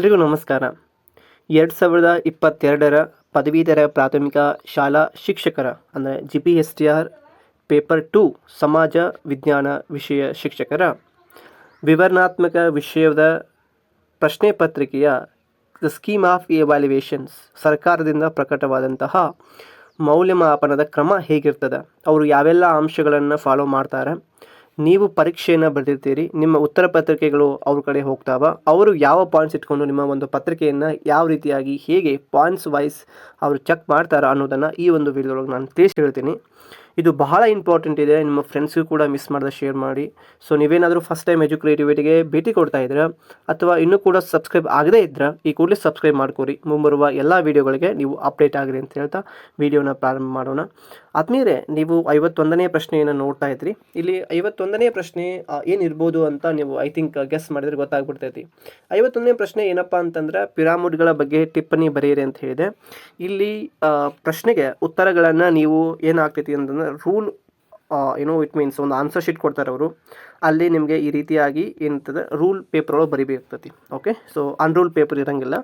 ಎಲ್ರಿಗೂ ನಮಸ್ಕಾರ. ಎರಡು ಸಾವಿರದ ಇಪ್ಪತ್ತೆರಡರ ಪದವೀಧರ ಪ್ರಾಥಮಿಕ ಶಾಲಾ ಶಿಕ್ಷಕರ, ಅಂದರೆ G P S T R paper two ಸಮಾಜ ವಿಜ್ಞಾನ ವಿಷಯ ಶಿಕ್ಷಕರ, ವಿವರಣಾತ್ಮಕ ವಿಷಯದ ಪ್ರಶ್ನೆ ಪತ್ರಿಕೆಯ ದ ಸ್ಕೀಮ್ ಆಫ್ ಎವ್ಯಾಲ್ಯುವೇಷನ್ಸ್ ಸರ್ಕಾರದಿಂದ ಪ್ರಕಟವಾದಂತಹ ಮೌಲ್ಯಮಾಪನದ ಕ್ರಮ ಹೇಗಿರ್ತದೆ, ಅವರು ಯಾವೆಲ್ಲ ಅಂಶಗಳನ್ನು ಫಾಲೋ ಮಾಡ್ತಾರೆ ನೀವು ಪರೀಕ್ಷೆಯನ್ನು ಬರೆದಿರ್ತೀರಿ, ನಿಮ್ಮ ಉತ್ತರ ಪತ್ರಿಕೆಗಳು ಅವ್ರ ಕಡೆ ಹೋಗ್ತಾವ, ಅವರು ಯಾವ ಪಾಯಿಂಟ್ಸ್ ಇಟ್ಕೊಂಡು ನಿಮ್ಮ ಒಂದು ಪತ್ರಿಕೆಯನ್ನು ಯಾವ ರೀತಿಯಾಗಿ ಹೇಗೆ ಪಾಯಿಂಟ್ಸ್ ವೈಸ್ ಅವರು ಚೆಕ್ ಮಾಡ್ತಾರ ಅನ್ನೋದನ್ನು ಈ ಒಂದು ವಿಡಿಯೋದೊಳಗೆ ನಾನು ತಿಳಿಸಿ ಹೇಳ್ತೀನಿ. ಇದು ಬಹಳ ಇಂಪಾರ್ಟೆಂಟ್ ಇದೆ. ನಿಮ್ಮ ಫ್ರೆಂಡ್ಸ್ಗೂ ಕೂಡ ಮಿಸ್ ಮಾಡಿದ ಶೇರ್ ಮಾಡಿ. ಸೊ ನೀವೇನಾದರೂ ಫಸ್ಟ್ ಟೈಮ್ ಎಜು ಕ್ರಿಯೇಟಿವಿಟಿಗೆ ಭೇಟಿ ಕೊಡ್ತಾ ಇದ್ದೀರಾ ಅಥವಾ ಇನ್ನೂ ಕೂಡ ಸಬ್ಸ್ಕ್ರೈಬ್ ಆಗದೇ ಇದ್ದರೆ ಈ ಕೂಡಲೇ ಸಬ್ಸ್ಕ್ರೈಬ್ ಮಾಡ್ಕೊರಿ. ಮುಂಬರುವ ಎಲ್ಲ ವೀಡಿಯೋಗಳಿಗೆ ನೀವು ಅಪ್ಡೇಟ್ ಆಗಿರಿ ಅಂತ ಹೇಳ್ತಾ ವಿಡಿಯೋನ ಪ್ರಾರಂಭ ಮಾಡೋಣ. ಆದ್ಮೇಲೆ ನೀವು ಐವತ್ತೊಂದನೇ ಪ್ರಶ್ನೆಯನ್ನು ನೋಡ್ತಾ ಇದ್ರಿ. ಇಲ್ಲಿ ಐವತ್ತೊಂದನೇ ಪ್ರಶ್ನೆ ಏನಿರ್ಬೋದು ಅಂತ ನೀವು ಐ ಥಿಂಕ್ ಗೆಸ್ ಮಾಡಿದ್ರೆ ಗೊತ್ತಾಗ್ಬಿಡ್ತೈತಿ. ಐವತ್ತೊಂದನೇ ಪ್ರಶ್ನೆ ಏನಪ್ಪ ಅಂತಂದ್ರೆ ಪಿರಾಮಿಡ್ಗಳ ಬಗ್ಗೆ ಟಿಪ್ಪಣಿ ಬರೆಯಿರಿ ಅಂತ ಹೇಳಿದೆ. ಇಲ್ಲಿ ಪ್ರಶ್ನೆಗೆ ಉತ್ತರಗಳನ್ನು ನೀವು ಏನಾಗ್ತೈತಿ ಅಂತಂದ್ರೆ ರೂಲ್ ಏನೋ ಇಟ್ ಮೀನ್ಸ್ ಒಂದು ಆನ್ಸರ್ ಶೀಟ್ ಕೊಡ್ತಾರೆ ಅವರು. ಅಲ್ಲಿ ನಿಮಗೆ ಈ ರೀತಿಯಾಗಿ ಏನಂತದ ರೂಲ್ ಪೇಪರ್ ಒಳಗೆ ಬರಿಬೇಕಾಗ್ತತಿ ಓಕೆ ಸೊ ಅನ್ರೂಲ್ ಪೇಪರ್ ಇರಂಗಿಲ್ಲ.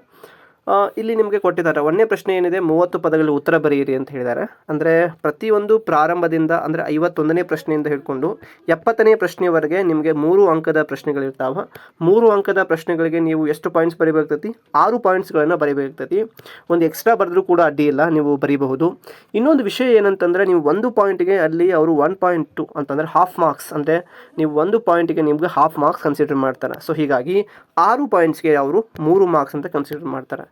ಇಲ್ಲಿ ನಿಮಗೆ ಕೊಟ್ಟಿದ್ದಾರೆ. ಒಂದನೇ ಪ್ರಶ್ನೆ ಏನಿದೆ? ಮೂವತ್ತು ಪದಗಳಲ್ಲಿ ಉತ್ತರ ಬರೆಯಿರಿ ಅಂತ ಹೇಳಿದ್ದಾರೆ. ಅಂದರೆ ಪ್ರತಿಯೊಂದು ಪ್ರಾರಂಭದಿಂದ, ಅಂದರೆ ಐವತ್ತೊಂದನೇ ಪ್ರಶ್ನೆಯಿಂದ ಹಿಡ್ಕೊಂಡು ಎಪ್ಪತ್ತನೇ ಪ್ರಶ್ನೆವರೆಗೆ ನಿಮಗೆ ಮೂರು ಅಂಕದ ಪ್ರಶ್ನೆಗಳಿರ್ತಾವೆ. ಮೂರು ಅಂಕದ ಪ್ರಶ್ನೆಗಳಿಗೆ ನೀವು ಎಷ್ಟು ಪಾಯಿಂಟ್ಸ್ ಬರೀಬೇಕಾಗ್ತೈತಿ? ಆರು ಪಾಯಿಂಟ್ಸ್ಗಳನ್ನು ಬರೀಬೇಕಾಗ್ತೈತಿ. ಒಂದು ಎಕ್ಸ್ಟ್ರಾ ಬರೆದ್ರೂ ಕೂಡ ಅಡ್ಡಿ ಇಲ್ಲ, ನೀವು ಬರೀಬಹುದು. ಇನ್ನೊಂದು ವಿಷಯ ಏನಂತಂದರೆ, ನೀವು ಒಂದು ಪಾಯಿಂಟ್ಗೆ ಅಲ್ಲಿ ಅವರು ಒನ್ ಪಾಯಿಂಟ್ ಟು ಅಂತಂದರೆ ಹಾಫ್ ಮಾರ್ಕ್ಸ್ ಅಂದರೆ ನೀವು ಒಂದು ಪಾಯಿಂಟಿಗೆ ನಿಮಗೆ ಹಾಫ್ ಮಾರ್ಕ್ಸ್ ಕನ್ಸಿಡರ್ ಮಾಡ್ತಾರೆ. ಸೊ ಹೀಗಾಗಿ ಆರು ಪಾಯಿಂಟ್ಸ್ಗೆ ಅವರು ಮೂರು ಮಾರ್ಕ್ಸ್ ಅಂತ ಕನ್ಸಿಡರ್ ಮಾಡ್ತಾರೆ.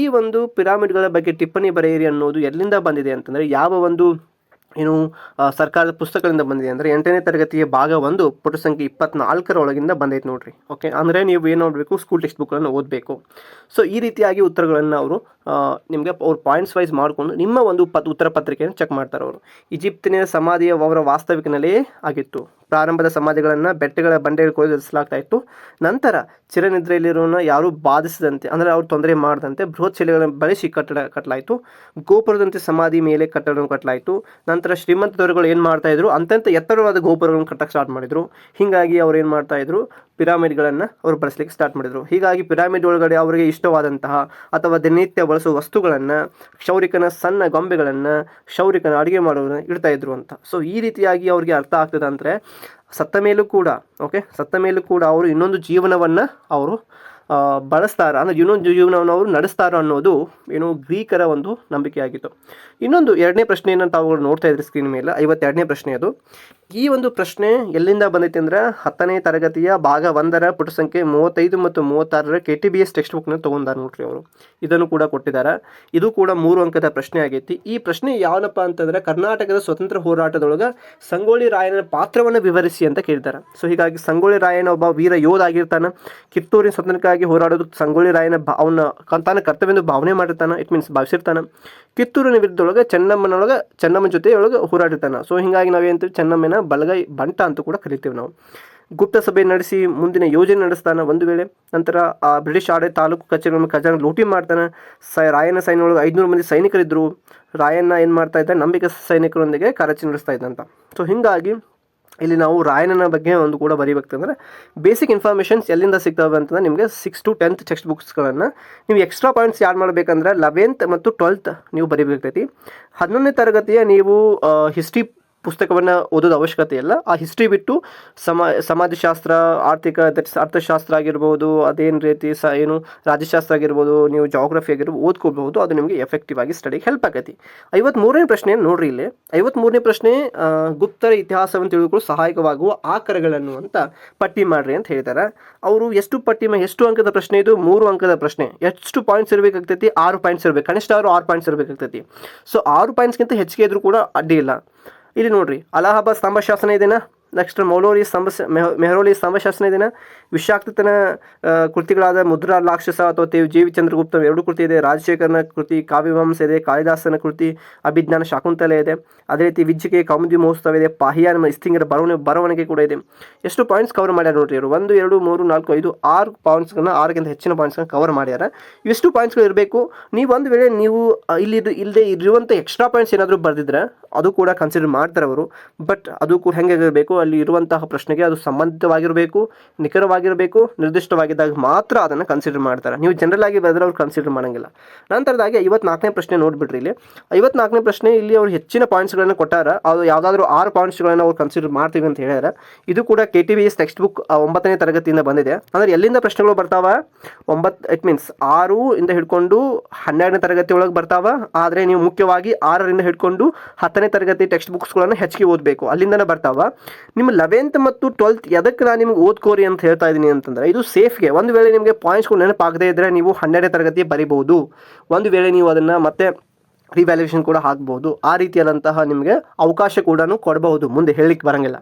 ಈ ಒಂದು ಪಿರಾಮಿಡ್ಗಳ ಬಗ್ಗೆ ಟಿಪ್ಪಣಿ ಬರೆಯಿರಿ ಅನ್ನೋದು ಎಲ್ಲಿಂದ ಬಂದಿದೆ ಅಂತಂದರೆ, ಯಾವ ಒಂದು, ಏನು ಸರ್ಕಾರದ ಪುಸ್ತಕಗಳಿಂದ ಬಂದಿದೆ ಅಂದರೆ, ಎಂಟನೇ ತರಗತಿಯ ಭಾಗ ಒಂದು ಪುಟ ಸಂಖ್ಯೆ ಇಪ್ಪತ್ನಾಲ್ಕರ ಒಳಗಿಂದ ಬಂದೈತೆ ನೋಡಿರಿ. ಓಕೆ ಅಂದರೆ ನೀವು ಏನು ನೋಡಬೇಕು? ಸ್ಕೂಲ್ ಟೆಕ್ಸ್ಟ್ ಬುಕ್ಗಳನ್ನು ಓದಬೇಕು. ಸೊ ಈ ರೀತಿಯಾಗಿ ಉತ್ತರಗಳನ್ನು ಅವರು ನಿಮಗೆ ಅವ್ರು ಪಾಯಿಂಟ್ಸ್ ವೈಸ್ ಮಾಡಿಕೊಂಡು ನಿಮ್ಮ ಒಂದು ಪತ್ ಉತ್ತರ ಪತ್ರಿಕೆಯನ್ನು ಚೆಕ್ ಮಾಡ್ತಾರೆ ಅವರು. ಈಜಿಪ್ತಿನ ಸಮಾಧಿಯ ಅವರ ವಾಸ್ತವಿಕ ಆಗಿತ್ತು. ಪ್ರಾರಂಭದ ಸಮಾಧಿಗಳನ್ನು ಬೆಟ್ಟಗಳ ಬಂಡೆಗಳು ಕೊಯ್ದಿಸಲಾಗ್ತಾ ಇತ್ತು. ನಂತರ ಚಿರನಿದ್ರೆಯಲ್ಲಿರೋನ ಯಾರೂ ಬಾಧಿಸದಂತೆ, ಅಂದರೆ ಅವ್ರು ತೊಂದರೆ ಮಾಡದಂತೆ ಬೃಹತ್ ಶಿಲೆಗಳನ್ನು ಬಳಸಿ ಕಟ್ಟಡ ಕಟ್ಟಲಾಯಿತು ಗೋಪುರದಂತೆ ಸಮಾಧಿ ಮೇಲೆ ಕಟ್ಟಡವನ್ನು ಕಟ್ಟಲಾಯಿತು ನಂತರ ಶ್ರೀಮಂತದವರುಗಳು ಏನು ಮಾಡ್ತಾ ಇದ್ರು ಅಂತಂತ ಎತ್ತರವಾದ ಗೋಪುರಗಳನ್ನು ಕಟ್ಟಕ್ಕೆ ಸ್ಟಾರ್ಟ್ ಮಾಡಿದರು. ಹೀಗಾಗಿ ಅವ್ರು ಏನು ಮಾಡ್ತಾ ಇದ್ರು, ಪಿರಾಮಿಡ್ಗಳನ್ನು ಅವರು ಬಳಸಲಿಕ್ಕೆ ಸ್ಟಾರ್ಟ್ ಮಾಡಿದರು. ಹೀಗಾಗಿ ಪಿರಾಮಿಡ್ ಒಳಗಡೆ ಅವರಿಗೆ ಇಷ್ಟವಾದಂತಹ ಅಥವಾ ದಿನನಿತ್ಯ ಬಳಸುವ ವಸ್ತುಗಳನ್ನು, ಕ್ಷೌರಿಕನ ಸಣ್ಣ ಗೊಂಬೆಗಳನ್ನು, ಕ್ಷೌರಿಕನ ಅಡುಗೆ ಮಾಡೋದನ್ನು ಇಡ್ತಾ ಇದ್ರು ಅಂತ. ಸೊ ಈ ರೀತಿಯಾಗಿ ಅವ್ರಿಗೆ ಅರ್ಥ ಆಗ್ತದೆ ಅಂದರೆ ಸತ್ತ ಮೇಲೂ ಕೂಡ ಓಕೆ ಸತ್ತ ಮೇಲೂ ಕೂಡ ಅವರು ಇನ್ನೊಂದು ಜೀವನವನ್ನು ಅವರು ಬಳಸ್ತಾರ. ಅಂದರೆ ಇನ್ನೊಂದು ಜೀವನವನ್ನು ಅವರು ನಡೆಸ್ತಾರ ಅನ್ನೋದು ಏನು ಗ್ರೀಕರ ಒಂದು ನಂಬಿಕೆಯಾಗಿತ್ತು. ಇನ್ನೊಂದು ಎರಡನೇ ಪ್ರಶ್ನೆಯನ್ನು ತಾವು ನೋಡ್ತಾ ಇದ್ರಿ ಸ್ಕ್ರೀನ್ ಮೇಲೆ. ಐವತ್ತೆರಡನೇ ಪ್ರಶ್ನೆ ಅದು. ಈ ಒಂದು ಪ್ರಶ್ನೆ ಎಲ್ಲಿಂದ ಬಂದೈತೆ ಅಂದರೆ ಹತ್ತನೇ ತರಗತಿಯ ಭಾಗ ಒಂದರ ಪುಟ ಸಂಖ್ಯೆ ಮೂವತ್ತೈದು ಮತ್ತು ಮೂವತ್ತಾರರ K T B S text ಬುಕ್ನ ತೊಗೊಂಡಾರ ನೋಡ್ರಿ ಅವರು. ಇದನ್ನು ಕೂಡ ಕೊಟ್ಟಿದ್ದಾರೆ ಇದು ಕೂಡ ಮೂರು ಅಂಕದ ಪ್ರಶ್ನೆ ಆಗೈತಿ. ಈ ಪ್ರಶ್ನೆ ಯಾವನಪ್ಪ ಅಂತಂದರೆ ಕರ್ನಾಟಕದ ಸ್ವತಂತ್ರ ಹೋರಾಟದೊಳಗೆ ಸಂಗೊಳ್ಳಿ ರಾಯನ ಪಾತ್ರವನ್ನು ವಿವರಿಸಿ ಅಂತ ಕೇಳಿದ್ದಾರೆ ಸೊ ಹೀಗಾಗಿ ಸಂಗೊಳ್ಳಿ ರಾಯನ ಒಬ್ಬ ವೀರ ಯೋಧ ಆಗಿರ್ತಾನೆ. ಕಿತ್ತೂರಿನ ಸ್ವತಂತ್ರಕ್ಕಾಗಿ ಹೋರಾಡೋದು ಸಂಗೊಳ್ಳಿ ರಾಯನ ಭಾ ಅವನ ತಾನ ಕರ್ತವ್ಯದ ಭಾವನೆ ಮಾಡಿರ್ತಾನೆ. ಇಟ್ ಮೀನ್ಸ್ ಭಾವಿಸಿರ್ತಾನೆ. ಕಿತ್ತೂರಿನ ವಿರುದ್ಧದೊಳಗೆ ಚೆನ್ನಮ್ಮನೊಳಗೆ ಚೆನ್ನಮ್ಮನ ಜೊತೆಯೊಳಗೆ ಹೋರಾಡಿರ್ತಾನ. ಸೊ ಹೀಗಾಗಿ ನಾವೇಂತೀವಿ ಚೆನ್ನಮ್ಮನ ಬಲಗೈ ಬಂಟ ಅಂತ ಕೂಡ ಕರಿತೀವಿ ನಾವು. ಗುಪ್ತ ಸಭೆ ನಡೆಸಿ ಮುಂದಿನ ಯೋಜನೆ ನಡೆಸ್ತಾನೆ ಒಂದು ವೇಳೆ. ನಂತರ ಆ ಬ್ರಿಟಿಷ್ ಆಡಳಿತ ತಾಲೂಕು ಕಚೇರಿಗಳನ್ನು ಖಜಾನೆ ಲೂಟಿ ಮಾಡ್ತಾನೆ. ಸ ರಾಯನ ಸೈನ್ಯೊಳಗೆ ಐದುನೂರು ಮಂದಿ ಸೈನಿಕರಿದ್ದರು ರಾಯಣ್ಣ ಏನು ಮಾಡ್ತಾ ಇದ್ದ? ನಂಬಿಕೆ ಸೈನಿಕರೊಂದಿಗೆ ಕಾರ್ಯಾಚರಣೆ ನಡೆಸ್ತಾ ಇದ್ದಂತ ಸೊ ಹೀಗಾಗಿ ಇಲ್ಲಿ ನಾವು ರಾಯಣ್ಣನ ಬಗ್ಗೆ ಒಂದು ಕೂಡ ಬರೀಬೇಕಂದ್ರೆ ಬೇಸಿಕ್ ಇನ್ಫಾರ್ಮೇಷನ್ಸ್ ಎಲ್ಲಿಂದ ಸಿಗ್ತವೆ ಅಂತಂದ್ರೆ ನಿಮಗೆ ಸಿಕ್ಸ್ ಟು ಟೆಂತ್ ಟೆಕ್ಸ್ಟ್ ಬುಕ್ಸ್ಗಳನ್ನು ನೀವು ಎಕ್ಸ್ಟ್ರಾ ಪಾಯಿಂಟ್ಸ್ ಯಾಡ್ ಮಾಡಬೇಕಂದ್ರೆ ಲೆವೆಂತ್ ಮತ್ತು ಟ್ವೆಲ್ತ್ ನೀವು ಬರೀಬೇಕಾಗ್ತೈತಿ ಹನ್ನೊಂದನೇ ತರಗತಿಯ ನೀವು ಹಿಸ್ಟ್ರಿ ಪುಸ್ತಕವನ್ನು ಓದೋದು ಅವಶ್ಯಕತೆ ಇಲ್ಲ. ಆ ಹಿಸ್ಟ್ರಿ ಬಿಟ್ಟು ಸಮ, ಸಮಾಜಶಾಸ್ತ್ರ, ಆರ್ಥಿಕ ಅರ್ಥಶಾಸ್ತ್ರ ಆಗಿರ್ಬೋದು, ಅದೇನು ರೀತಿ ಸ, ಏನು ರಾಜ್ಯಶಾಸ್ತ್ರ ಆಗಿರ್ಬೋದು, ನೀವು ಜಾಗ್ರಫಿ ಆಗಿರ್ಬೋದು, ಓದ್ಕೋಬಹುದು, ಅದು ನಿಮಗೆ ಎಫೆಕ್ಟಿವ್ ಆಗಿ ಸ್ಟಡಿಗೆ ಹೆಲ್ಪ್ ಆಗೈತಿ ಐವತ್ಮೂರನೇ ಪ್ರಶ್ನೆ ನೋಡ್ರಿ ಇಲ್ಲಿ. ಐವತ್ಮೂರನೇ ಪ್ರಶ್ನೆ ಗುಪ್ತರ ಇತಿಹಾಸವನ್ನು ತಿಳಿದುಕೊಳ್ಳಲು ಸಹಾಯಕವಾಗುವ ಆಕರಗಳನ್ನು ಅಂತ ಪಟ್ಟಿ ಮಾಡ್ರಿ ಅಂತ ಹೇಳ್ತಾರೆ. ಅವರು ಎಷ್ಟು ಪಟ್ಟಿ ಎಷ್ಟು ಅಂಕದ ಪ್ರಶ್ನೆ ಇದು? ಮೂರು ಅಂಕದ ಪ್ರಶ್ನೆ. ಎಷ್ಟು ಪಾಯಿಂಟ್ಸ್ ಇರಬೇಕಾಗ್ತೈತಿ? ಆರು ಪಾಯಿಂಟ್ಸ್ ಇರಬೇಕು. ಕನಿಷ್ಠ ಅವರು ಆರು ಪಾಯಿಂಟ್ಸ್ ಇರಬೇಕಾಗ್ತೈತಿ. ಸೊ ಆರು ಪಾಯಿಂಟ್ಸ್ಗಿಂತ ಹೆಚ್ಚಿಗೆ ಇದ್ರೂ ಕೂಡ ಅಡ್ಡಿ ಇಲ್ಲ. ಇಲ್ಲಿ ನೋಡ್ರಿ ಅಲಹಾಬಾದ್ ಸ್ತಂಭ ಶಾಸನ ಇದೆನಾ? ನೆಕ್ಸ್ಟ್ ಮೌಲೋರಿ ಸ್ತಂಭ ಮೆಹರೋಲಿ ಸ್ತಂಭಶಾಸನ ದಿನ, ವಿಷಾಕ್ತತನ ಕೃತಿಗಳಾದ ಮುದ್ರಾ, ರಾಕ್ಷಸ ಅಥವಾ ತೇವ್ ಜೀವಿ ಚಂದ್ರಗುಪ್ತ ಎರಡು ಕೃತಿ ಇದೆ. ರಾಜಶೇಖರನ ಕೃತಿ, ಕಾವ್ಯವಂಶ ಇದೆ, ಕಾಳಿದಾಸನ ಕೃತಿ, ಅಭಿಜ್ಞಾನ ಶಾಕುಂತಲೆ ಇದೆ. ಅದೇ ರೀತಿ ವಿಜ್ಜಿಕೆ ಕೌಮುದಿ ಮಹೋತ್ಸವ ಇದೆ, ಪಾಹಿಯಾನ ಇಸ್ತಿಂಗರ ಬರವಣಿಗೆ ಬರವಣಿಗೆ ಕೂಡ ಇದೆ. ಎಷ್ಟು ಪಾಯಿಂಟ್ಸ್ ಕವರ್ ಮಾಡ್ಯಾರ ನೋಡ್ರಿ ಇವರು? ಒಂದು, ಎರಡು, ಮೂರು, ನಾಲ್ಕು, ಐದು, ಆರು ಪಾಯಿಂಟ್ಸ್ಗಳನ್ನ ಆರಕ್ಕಿಂತ ಹೆಚ್ಚಿನ ಪಾಯಿಂಟ್ಸ್ಗಳನ್ನ ಕವರ್ ಮಾಡ್ಯಾರ. ಇವೆಷ್ಟು ಪಾಯಿಂಟ್ಸ್ಗಳು ಇರಬೇಕು? ನೀವು ಒಂದು ವೇಳೆ ನೀವು ಇಲ್ಲಿ ಇಲ್ಲದೆ ಇರುವಂಥ ಎಕ್ಸ್ಟ್ರಾ ಪಾಯಿಂಟ್ಸ್ ಏನಾದರೂ ಬರೆದಿದ್ರೆ, ಅದು ಕೂಡ ಕನ್ಸಿಡರ್ ಮಾಡ್ತಾರೆ ಅವರು. ಬಟ್ ಅದು ಕೂಡ ಹೆಂಗೆ ಇರಬೇಕು ಅಲ್ಲಿ ಇರುವಂತಹ ಪ್ರಶ್ನೆಗೆ ಅದು ಸಂಬಂಧಿತವಾಗಿರಬೇಕು, ನಿಖರವಾಗಿರಬೇಕು, ನಿರ್ದಿಷ್ಟವಾಗಿದ್ದಾಗ ಮಾತ್ರ ಅದನ್ನು ಕನ್ಸಿಡರ್ ಮಾಡ್ತಾರೆ. ನೀವು ಜನರಲ್ ಆಗಿ ಬರೆದ್ರೆ ಅವ್ರು ಕನ್ಸಿಡರ್ ಮಾಡೋಂಗಿಲ್ಲ. ನಂತರದಾಗಿ ಐವತ್ನಾಲ್ಕನೇ ಪ್ರಶ್ನೆ ನೋಡಿಬಿಟ್ರಿ ಇಲ್ಲಿ. ಐವತ್ನಾಲ್ಕನೇ ಪ್ರಶ್ನೆ ಇಲ್ಲಿ ಅವ್ರು ಹೆಚ್ಚಿನ ಪಾಯಿಂಟ್ಸ್ಗಳನ್ನು ಕೊಟ್ಟಾರ. ಅದು ಯಾವುದಾದ್ರೂ ಆರು ಪಾಯಿಂಟ್ಸ್ಗಳನ್ನು ಅವ್ರು ಕನ್ಸಿಡರ್ ಮಾಡ್ತೀವಿ ಅಂತ ಹೇಳಿದ್ರೆ ಇದು ಕೂಡ K T B S text book ಒಂಬತ್ತನೇ ತರಗತಿಯಿಂದ ಬಂದಿದೆ. ಅಂದರೆ ಎಲ್ಲಿಂದ ಪ್ರಶ್ನೆಗಳು ಬರ್ತಾವ? ಒಂಬತ್ತು ಇಟ್ ಮೀನ್ಸ್ ಆರು ಇಂದ ಹಿಡ್ಕೊಂಡು ಹನ್ನೆರಡನೇ ತರಗತಿ ಒಳಗೆ ಬರ್ತಾವ. ಆದರೆ ನೀವು ಮುಖ್ಯವಾಗಿ ಆರರಿಂದ ಹಿಡ್ಕೊಂಡು ಹತ್ತನೇ ತರಗತಿ ಟೆಕ್ಸ್ಟ್ ಬುಕ್ಸ್ಗಳನ್ನು ಹೆಚ್ಚಿಗೆ ಓದಬೇಕು. ಅಲ್ಲಿಂದನೇ ಬರ್ತಾವ. ನಿಮ್ಮ ಲೆವೆಂತ್ ಮತ್ತು ಟ್ವೆಲ್ತ್ ಎದಕ್ಕೆ ನಾನು ನಿಮ್ಗೆ ಓದ್ಕೋರಿ ಅಂತ ಹೇಳ್ತಾ ಇದ್ದೀನಿ ಅಂತಂದ್ರೆ, ಇದು ಸೇಫ್ಗೆ ಒಂದು ವೇಳೆ ನಿಮಗೆ ಪಾಯಿಂಟ್ಸ್ಗಳು ನೆನಪಾಗದೇ ಇದ್ದರೆ ನೀವು ಹನ್ನೆರಡನೇ ತರಗತಿ ಬರಿಬಹುದು. ಒಂದು ವೇಳೆ ನೀವು ಅದನ್ನು ಮತ್ತೆ ರಿವ್ಯಾಲ್ಯೂಷನ್ ಕೂಡ ಹಾಕ್ಬೋದು ಆ ರೀತಿಯಾದಂತಹ ನಿಮಗೆ ಅವಕಾಶ ಕೂಡ ಕೊಡಬಹುದು. ಮುಂದೆ ಹೇಳಲಿಕ್ಕೆ ಬರೋಂಗಿಲ್ಲ.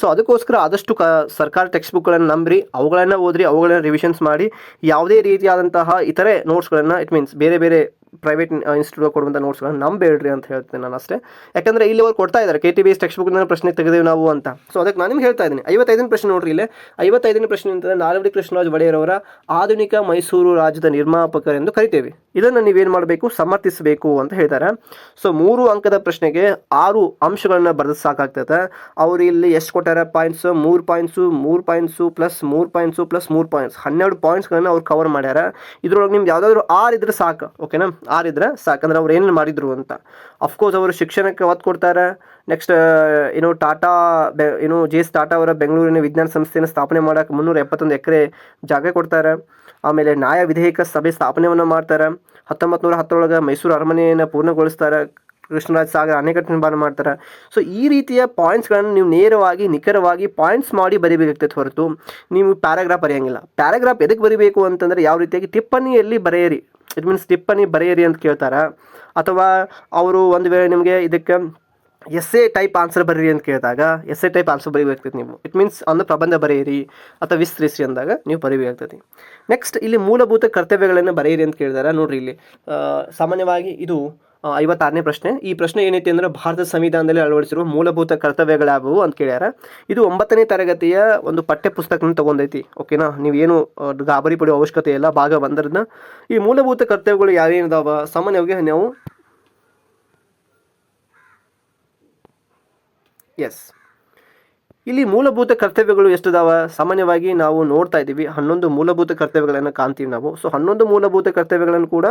ಸೊ ಅದಕ್ಕೋಸ್ಕರ ಆದಷ್ಟು ಕ ಸರ್ಕಾರ ಟೆಕ್ಸ್ಟ್ ಬುಕ್ಗಳನ್ನು ನಂಬ್ರಿ, ಅವುಗಳನ್ನು ಓದ್ರಿ, ಅವುಗಳನ್ನ ರಿವಿಷನ್ಸ್ ಮಾಡಿ, ಯಾವುದೇ ರೀತಿಯಾದಂತಹ ಇತರೆ ನೋಟ್ಸ್ಗಳನ್ನು ಇಟ್ ಮೀನ್ಸ್ ಬೇರೆ ಬೇರೆ ಪ್ರೈವೇಟ್ ಇನ್ಸ್ಟಿಟ್ಯೂಟ್ ಕೊಡುವಂಥ ನೋಟ್ಸ್ಗಳನ್ನು ನಂಬೇಡ್ರಿ ಅಂತ ಹೇಳ್ತೇನೆ ನಾನು ಅಷ್ಟೇ. ಯಾಕಂದರೆ ಇಲ್ಲಿ ಅವ್ರು ಕೊಡ್ತಾ ಇದ್ದಾರೆ K T B S text ಬುಕ್ನ ಪ್ರಶ್ನೆ ತೆಗೆದೇವೆ ನಾವು ಅಂತ. ಸೊ ಅದಕ್ಕೆ ನಾನು ನಿಮ್ಗೆ ಹೇಳ್ತಾ ಇದ್ದೀನಿ, ಐವತ್ತೈದನೇ ಪ್ರಶ್ನೆ ನೋಡ್ರಿ ಇಲ್ಲೇ. ಐವತ್ತೈದನೇ ಪ್ರಶ್ನೆ ಅಂತಂದರೆ ನಾಲ್ವಡಿ ಕೃಷ್ಣರಾಜ್ ಒಡೆಯರವರ ಆಧುನಿಕ ಮೈಸೂರು ರಾಜ್ಯದ ನಿರ್ಮಾಪಕರೆಂದು ಕರಿತೇವೆ. ಇದನ್ನು ನೀವೇನು ಮಾಡಬೇಕು? ಸಮರ್ಥಿಸಬೇಕು ಅಂತ ಹೇಳ್ತಾರೆ. ಸೊ ಮೂರು ಅಂಕದ ಪ್ರಶ್ನೆಗೆ ಆರು ಅಂಶಗಳನ್ನ ಬರೆದು ಸಾಕಾಗ್ತೈತೆ. ಅವರು ಇಲ್ಲಿ ಎಷ್ಟು ಕೊಟ್ಟಾರ? ಪಾಯಿಂಟ್ಸ್ ಮೂರು ಪಾಯಿಂಟ್ಸು ಮೂರು ಪಾಯಿಂಟ್ಸು ಪ್ಲಸ್ ಮೂರು ಪಾಯಿಂಟ್ಸು ಪ್ಲಸ್ ಮೂರು ಪಾಯಿಂಟ್ಸ್ ಹನ್ನೆರಡು ಪಾಯಿಂಟ್ಸ್ಗಳನ್ನು ಅವ್ರು ಕವರ್ ಮಾಡ್ಯಾರ. ಇದರೊಳಗೆ ನಿಮ್ಗೆ ಯಾವುದಾದ್ರು ಆರು ಇದ್ರೆ ಸಾಕು ಓಕೆನಾ ಆರು ಇದ್ರೆ ಸಾಕಂದ್ರೆ ಅವ್ರು ಏನೇನು ಮಾಡಿದ್ರು ಅಂತ. ಅಫ್ಕೋರ್ಸ್ ಅವರು ಶಿಕ್ಷಣಕ್ಕೆ ಒತ್ತು ಕೊಡ್ತಾರೆ. ನೆಕ್ಸ್ಟ್ ಏನು ಟಾಟಾ ಬೆ ಏನು ಜೆ ಎಸ್ ಟಾಟಾ ಅವರ ಬೆಂಗಳೂರಿನ ವಿಜ್ಞಾನ ಸಂಸ್ಥೆಯನ್ನು ಸ್ಥಾಪನೆ ಮಾಡೋಕೆ ಮುನ್ನೂರ ಎಪ್ಪತ್ತೊಂದು ಎಕರೆ ಜಾಗ ಕೊಡ್ತಾರೆ. ಆಮೇಲೆ ನ್ಯಾಯ ವಿಧೇಯಕ ಸಭೆ ಸ್ಥಾಪನೆಯನ್ನು ಮಾಡ್ತಾರೆ. ಹತ್ತೊಂಬತ್ತು ನೂರ ಹತ್ತರೊಳಗೆ ಮೈಸೂರು ಅರಮನೆಯನ್ನು ಪೂರ್ಣಗೊಳಿಸ್ತಾರೆ. ಕೃಷ್ಣರಾಜ ಸಾಗರ ಅಣೆಕಟ್ಟು ನಿರ್ಮಾಣ ಮಾಡ್ತಾರೆ. ಸೊ ಈ ರೀತಿಯ ಪಾಯಿಂಟ್ಸ್ಗಳನ್ನು ನೀವು ನೇರವಾಗಿ, ನಿಖರವಾಗಿ ಪಾಯಿಂಟ್ಸ್ ಮಾಡಿ ಬರಿಬೇಕಾಗ್ತದೆ ಹೊರತು ನೀವು ಪ್ಯಾರಾಗ್ರಾಫ್ ಬರೆಯಂಗಿಲ್ಲ. ಪ್ಯಾರಾಗ್ರಾಫ್ ಎದಕ್ಕೆ ಬರಿಬೇಕು ಅಂತಂದರೆ ಯಾವ ರೀತಿಯಾಗಿ ಟಿಪ್ಪಣಿಯಲ್ಲಿ ಬರೆಯಿರಿ. ಇಟ್ ಮೀನ್ಸ್ ಟಿಪ್ಪಣಿ ಬರೆಯಿರಿ ಅಂತ ಕೇಳ್ತಾರೆ? ಅಥವಾ ಅವರು ಒಂದು ವೇಳೆ ನಿಮಗೆ ಇದಕ್ಕೆ ಎಸ್ ಎ ಟೈಪ್ ಆನ್ಸರ್ ಬರೀರಿ ಅಂತ ಕೇಳಿದಾಗ ಎಸ್ ಎ ಟೈಪ್ ಆನ್ಸರ್ ಬರೀಬೇಕಾಗ್ತದೆ ನೀವು. ಇಟ್ ಮೀನ್ಸ್ ಒಂದು ಪ್ರಬಂಧ ಬರೆಯಿರಿ ಅಥವಾ ವಿಸ್ತರಿಸಿ ಅಂದಾಗ ನೀವು ಬರೀಬೇಕಾಗ್ತದೆ. ನೆಕ್ಸ್ಟ್ ಇಲ್ಲಿ ಮೂಲಭೂತ ಕರ್ತವ್ಯಗಳನ್ನು ಬರೆಯಿರಿ ಅಂತ ಕೇಳಿದಾರೆ? ನೋಡ್ರಿ ಇಲ್ಲಿ. ಸಾಮಾನ್ಯವಾಗಿ ಇದು ಐವತ್ತಾರನೇ ಪ್ರಶ್ನೆ. ಈ ಪ್ರಶ್ನೆ ಏನೈತಿ ಅಂದ್ರೆ ಭಾರತ ಸಂವಿಧಾನದಲ್ಲಿ ಅಳವಡಿಸಿರುವ ಮೂಲಭೂತ ಕರ್ತವ್ಯಗಳ್ಯಾವುವು ಅಂತ ಕೇಳ್ಯಾರ. ಇದು ಒಂಬತ್ತನೇ ತರಗತಿಯ ಒಂದು ಪಠ್ಯ ಪುಸ್ತಕನ ತಗೊಂಡೈತಿ ಓಕೆನಾ ನೀವೇನು ಗಾಬರಿ ಪಡೆಯುವ ಅವಶ್ಯಕತೆ ಇಲ್ಲ. ಭಾಗ ಒಂದರನ್ನ ಈ ಮೂಲಭೂತ ಕರ್ತವ್ಯಗಳು ಯಾವೇನಿದಾವ ಸಾಮಾನ್ಯವಾಗಿ ನಾವು ಎಸ್ ಇಲ್ಲಿ ಮೂಲಭೂತ ಕರ್ತವ್ಯಗಳು ಎಷ್ಟಿದಾವ? ಸಾಮಾನ್ಯವಾಗಿ ನಾವು ನೋಡ್ತಾ ಇದ್ದೀವಿ, ಹನ್ನೊಂದು ಮೂಲಭೂತ ಕರ್ತವ್ಯಗಳನ್ನು ಕಾಣ್ತೀವಿ ನಾವು. ಸೊ ಹನ್ನೊಂದು ಮೂಲಭೂತ ಕರ್ತವ್ಯಗಳನ್ನು ಕೂಡ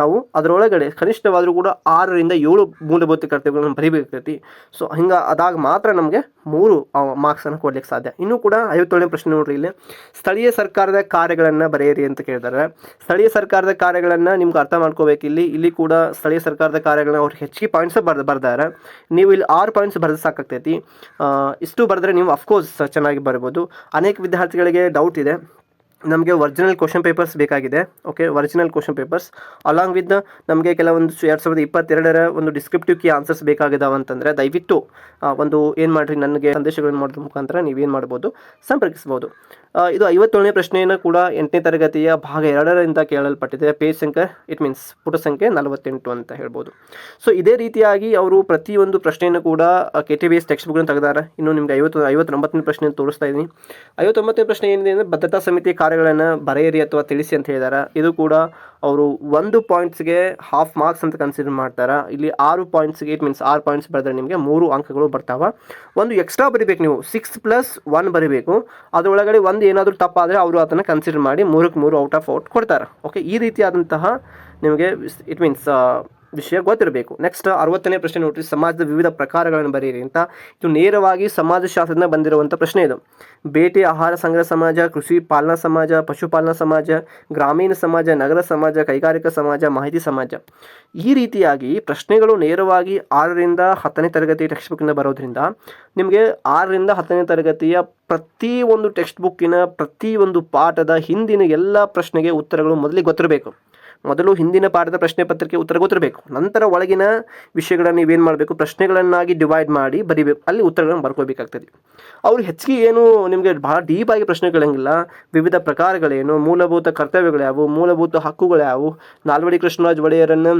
ನಾವು ಅದರೊಳಗಡೆ ಕನಿಷ್ಠವಾದರೂ ಕೂಡ ಆರರಿಂದ ಏಳು ಮೂಲಭೂತ ಕರ್ತವ್ಯಗಳನ್ನು ಬರೀಬೇಕಾಗ್ತೈತಿ. ಸೊ ಹಿಂಗೆ ಅದಾಗ ಮಾತ್ರ ನಮಗೆ ಮೂರು ಮಾರ್ಕ್ಸನ್ನು ಕೊಡ್ಲಿಕ್ಕೆ ಸಾಧ್ಯ. ಇನ್ನೂ ಕೂಡ ಐವತ್ತೇಳನೇ ಪ್ರಶ್ನೆ ನೋಡ್ರಿ ಇಲ್ಲಿ. ಸ್ಥಳೀಯ ಸರ್ಕಾರದ ಕಾರ್ಯಗಳನ್ನು ಬರೆಯಿರಿ ಅಂತ ಕೇಳ್ತಾರೆ. ಸ್ಥಳೀಯ ಸರ್ಕಾರದ ಕಾರ್ಯಗಳನ್ನು ನಿಮ್ಗೆ ಅರ್ಥ ಮಾಡ್ಕೋಬೇಕು ಇಲ್ಲಿ. ಇಲ್ಲಿ ಕೂಡ ಸ್ಥಳೀಯ ಸರ್ಕಾರದ ಕಾರ್ಯಗಳನ್ನ ಅವ್ರು ಹೆಚ್ಚಿಗೆ ಪಾಯಿಂಟ್ಸ್ ಬರ್ದು, ಬರ್ದಾರೆ. ನೀವು ಇಲ್ಲಿ ಆರು ಪಾಯಿಂಟ್ಸ್ ಬರೆದು ಸಾಕಾಗ್ತೈತಿ. ಇಷ್ಟು ಬರೆದ್ರೆ ನೀವು ಅಫ್ಕೋರ್ಸ್ ಚೆನ್ನಾಗಿ ಬರ್ಬೋದು. ಅನೇಕ ವಿದ್ಯಾರ್ಥಿಗಳಿಗೆ ಡೌಟ್ ಇದೆ. ನಮಗೆ ಒರಿಜಿನಲ್ ಕ್ವಶನ್ ಪೇಪರ್ಸ್ ಬೇಕಾಗಿದೆ. Okay original question papers along with ನಮಗೆ ಕೆಲವೊಂದು ಎರಡು ಸಾವಿರದ ಇಪ್ಪತ್ತೆರಡರ ಒಂದು ಡಿಸ್ಕ್ರಿಪ್ಟಿವ್ ಕೀ ಆನ್ಸರ್ಸ್ ಬೇಕಾಗಿದ್ದಾವೆ ಅಂತಂದರೆ ದಯವಿಟ್ಟು ಒಂದು ಏನು ಮಾಡಿರಿ, ನನಗೆ ಸಂದೇಶಗಳನ್ನು ಮಾಡೋದ್ರ ಮುಖಾಂತರ ನೀವೇನು ಮಾಡ್ಬೋದು, ಸಂಪರ್ಕಿಸ್ಬೋದು. ಇದು ಐವತ್ತೇಳನೇ ಪ್ರಶ್ನೆಯನ್ನು ಕೂಡ ಎಂಟನೇ ತರಗತಿಯ ಭಾಗ ಎರಡರಿಂದ ಕೇಳಲ್ಪಟ್ಟಿದೆ. ಪೇಜ್ ಸಂಖ್ಯೆ ಇಟ್ ಮೀನ್ಸ್ ಪುಟ ಸಂಖ್ಯೆ ನಲವತ್ತೆಂಟು ಅಂತ ಹೇಳ್ಬೋದು. ಸೊ ಇದೇ ರೀತಿಯಾಗಿ ಅವರು ಪ್ರತಿಯೊಂದು ಪ್ರಶ್ನೆಯನ್ನು ಕೂಡ K T B S text ಬುಕ್ನ ತೆಗೆದಾರೆ. ಇನ್ನು ನಿಮ್ಗೆ ಐವತ್ತು, ಐವತ್ತೊಂಬತ್ತನೇ ಪ್ರಶ್ನೆ ತೋರಿಸ್ತಾ ಇದ್ದೀನಿ ಐವತ್ತೊಂಬತ್ತನೇ ಪ್ರಶ್ನೆ ಏನಿದೆ ಅಂದರೆ, ಭದ್ರತಾ ಸಮಿತಿ ಕಾರ್ಯಗಳನ್ನು ಬರೆಯಿರಿ ಅಥವಾ ತಿಳಿಸಿ ಅಂತ ಹೇಳಿದ್ದಾರೆ ಇದು ಕೂಡ ಅವರು ಒಂದು ಪಾಯಿಂಟ್ಸ್ಗೆ ಹಾಫ್ ಮಾರ್ಕ್ಸ್ ಅಂತ ಕನ್ಸಿಡರ್ ಮಾಡ್ತಾರೆ. ಇಲ್ಲಿ ಆರು ಪಾಯಿಂಟ್ಸ್ಗೆ ಇಟ್ ಮೀನ್ಸ್ ಆರು ಪಾಯಿಂಟ್ಸ್ ಬರೆದ್ರೆ ನಿಮಗೆ ಮೂರು ಅಂಕಗಳು ಬರ್ತಾವೆ. ಒಂದು ಎಕ್ಸ್ಟ್ರಾ ಬರಿಬೇಕು ನೀವು. ಸಿಕ್ಸ್ ಪ್ಲಸ್ ಒನ್ ಬರಿಬೇಕು. ಅದರೊಳಗಡೆ ಒಂದು ಏನಾದರೂ ತಪ್ಪಾದರೆ ಅವರು ಅದನ್ನು ಕನ್ಸಿಡರ್ ಮಾಡಿ ಮೂರಕ್ಕೆ ಮೂರು ಔಟ್ ಆಫ್ ಔಟ್ ಕೊಡ್ತಾರೆ. ಓಕೆ ಈ ರೀತಿಯಾದಂತಹ ನಿಮಗೆ ಇಟ್ ಮೀನ್ಸ್ ವಿಷಯ ಗೊತ್ತಿರಬೇಕು. ನೆಕ್ಸ್ಟ್ ಅರವತ್ತನೇ ಪ್ರಶ್ನೆ ನೋಡ್ರಿ. ಸಮಾಜದ ವಿವಿಧ ಪ್ರಕಾರಗಳನ್ನು ಬರೆಯಿರಿ ಅಂತ. ಇದು ನೇರವಾಗಿ ಸಮಾಜಶಾಸ್ತ್ರದಿಂದ ಬಂದಿರುವಂಥ ಪ್ರಶ್ನೆ ಇದು. ಬೇಟೆ, ಆಹಾರ ಸಂಗ್ರಹ ಸಮಾಜ, ಕೃಷಿ, ಪಾಲನಾ ಸಮಾಜ, ಪಶುಪಾಲನಾ ಸಮಾಜ, ಗ್ರಾಮೀಣ ಸಮಾಜ, ನಗರ ಸಮಾಜ, ಕೈಗಾರಿಕಾ ಸಮಾಜ, ಮಾಹಿತಿ ಸಮಾಜ. ಈ ರೀತಿಯಾಗಿ ಪ್ರಶ್ನೆಗಳು ನೇರವಾಗಿ ಆರರಿಂದ ಹತ್ತನೇ ತರಗತಿ ಟೆಕ್ಸ್ಟ್ ಬುಕ್ಕಿಂದ ಬರೋದ್ರಿಂದ ನಿಮಗೆ ಆರರಿಂದ ಹತ್ತನೇ ತರಗತಿಯ ಪ್ರತಿ ಒಂದು ಟೆಕ್ಸ್ಟ್ ಬುಕ್ಕಿನ ಒಂದು ಪಾಠದ ಹಿಂದಿನ ಎಲ್ಲ ಪ್ರಶ್ನೆಗೆ ಉತ್ತರಗಳು ಮೊದಲಿಗೆ ಗೊತ್ತಿರಬೇಕು. ಮೊದಲು ಹಿಂದಿನ ಪಾಠದ ಪ್ರಶ್ನೆ ಪತ್ರಿಕೆ ಉತ್ತರ ಗೊತ್ತಿರಬೇಕು ನಂತರ ಒಳಗಿನ ವಿಷಯಗಳನ್ನು ನೀವೇನು ಮಾಡಬೇಕು? ಪ್ರಶ್ನೆಗಳನ್ನಾಗಿ ಡಿವೈಡ್ ಮಾಡಿ ಬರಿಬೇಕು. ಅಲ್ಲಿ ಉತ್ತರಗಳನ್ನು ಬರ್ಕೋಬೇಕಾಗ್ತದೆ ಅವ್ರು ಹೆಚ್ಚಿಗೆ ಏನು ನಿಮಗೆ ಭಾಳ ಡೀಪಾಗಿ ಪ್ರಶ್ನೆಗಳಂಗಿಲ್ಲ ವಿವಿಧ ಪ್ರಕಾರಗಳೇನು? ಮೂಲಭೂತ ಕರ್ತವ್ಯಗಳ್ಯಾವು ಮೂಲಭೂತ ಹಕ್ಕುಗಳ್ಯಾವು ನಾಲ್ವಡಿ ಕೃಷ್ಣರಾಜ ಒಡೆಯರನ್ನು